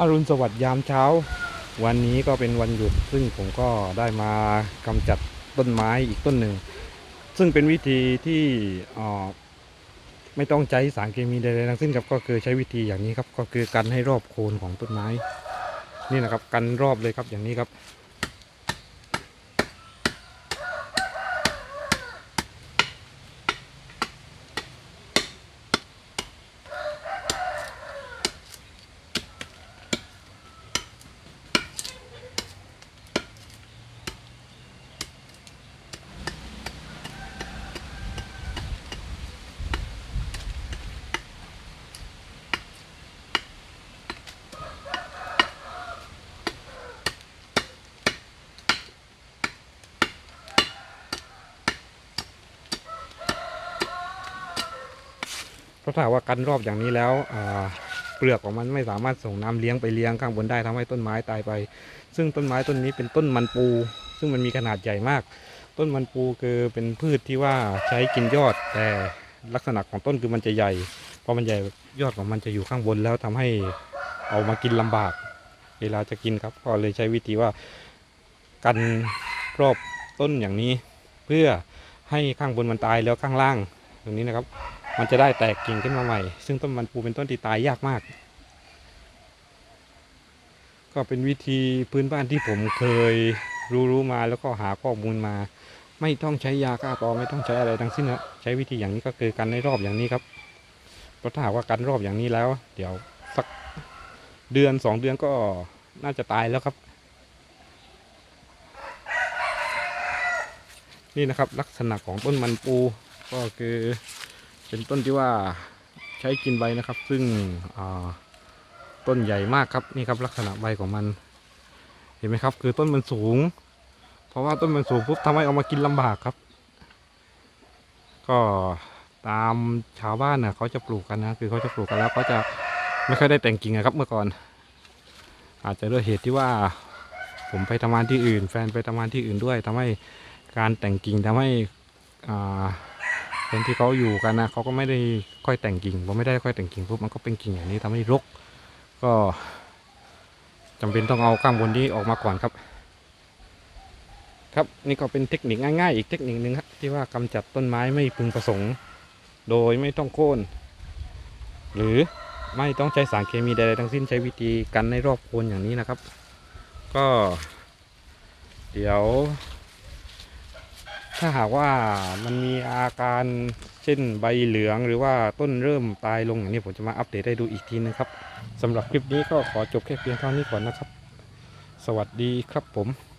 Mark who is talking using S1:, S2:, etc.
S1: อรุณสวัสดิ์ยามเช้า วันนี้ก็เป็นวันหยุด ซึ่งผมก็ได้มากำจัดต้นไม้อีกต้นหนึ่ง ซึ่งเป็นวิธีที่ไม่ต้องใช้สารเคมีใดๆทั้งสิ้นครับก็คือใช้วิธีอย่างนี้ครับก็คือกันให้รอบโคนของต้นไม้ นี่นะครับกันรอบเลยครับอย่างนี้ครับ เพราะถ้าว่ากันรอบอย่างนี้แล้วเปลือกของมันไม่สามารถส่งน้ำเลี้ยงไปเลี้ยงข้างบนได้ทำให้ต้นไม้ตายไป ซึ่งต้นไม้ต้นนี้เป็นต้นมันปู ซึ่งมันมีขนาดใหญ่มาก ต้นมันปูคือเป็นพืชที่ว่าใช้กินยอด แต่ลักษณะของต้นคือมันจะใหญ่พอมันใหญ่ยอดของมันจะอยู่ข้างบนแล้วทำให้เอามากินลำบาก เวลาจะกินครับก็เลยใช้วิธีว่ากันรอบต้นอย่างนี้ เพื่อให้ข้างบนมันตายแล้วข้างล่างตรงนี้นะครับ มันจะได้แตกกิ่งขึ้นมาใหม่ ซึ่งต้นมันปูเป็นต้นที่ตายยากมาก ก็เป็นวิธีพื้นบ้านที่ผมเคยรู้รู้มาแล้วก็หาข้อมูลมา ไม่ต้องใช้ยาฆ่าตอไม่ต้องใช้อะไรทั้งสิ้นนะใช้วิธีอย่างนี้ก็คือกันในรอบอย่างนี้ครับเพราะถ้าหากว่ากันรอบอย่างนี้แล้ว เดี๋ยวสักเดือนสองเดือนก็น่าจะตายแล้วครับ นี่นะครับลักษณะของต้นมันปูก็คือ เป็นต้นที่ว่าใช้กินใบนะครับ ซึ่งต้นใหญ่มากครับนี่ครับลักษณะใบของมัน เห็นไหมครับ คือต้นมันสูง เพราะว่าต้นมันสูงปุ๊บทำให้เอามากินลำบากครับ ก็ตามชาวบ้านนะเขาจะปลูกกันนะคือเขาจะปลูกกันแล้วเขาจะไม่ค่อยได้แต่งกิ่งอะครับเมื่อก่อน อาจจะด้วยเหตุที่ว่า ผมไปทำงานที่อื่น แฟนไปทำงานที่อื่นด้วยทำให้การแต่งกิ่งทำให้อ่า คนที่เขาอยู่กันนะเขาก็ไม่ได้ค่อยแต่งกิ่งพอไม่ได้ค่อยแต่งกิ่งปุ๊บมันก็เป็นกิ่งอย่างนี้ทำให้รก ก็จำเป็นต้องเอาข้างบนนี้ออกมาก่อนครับ ครับนี่ก็เป็นเทคนิคง่ายๆ อีกเทคนิคหนึ่งครับที่ว่ากำจัดต้นไม้ไม่พึงประสงค์ โดยไม่ต้องโค่นหรือไม่ต้องใช้สารเคมีใดๆทั้งสิ้นใช้วิธีกันในรอบโคนอย่างนี้นะครับ ก็ เดี๋ยว ถ้าหากว่ามันมีอาการเช่นใบเหลืองหรือว่าต้นเริ่มตายลงอย่างนี้ผมจะมาอัปเดตให้ดูอีกทีนะครับสำหรับคลิปนี้ก็ขอจบแค่เพียงเท่านี้ก่อนนะครับ สวัสดีครับผม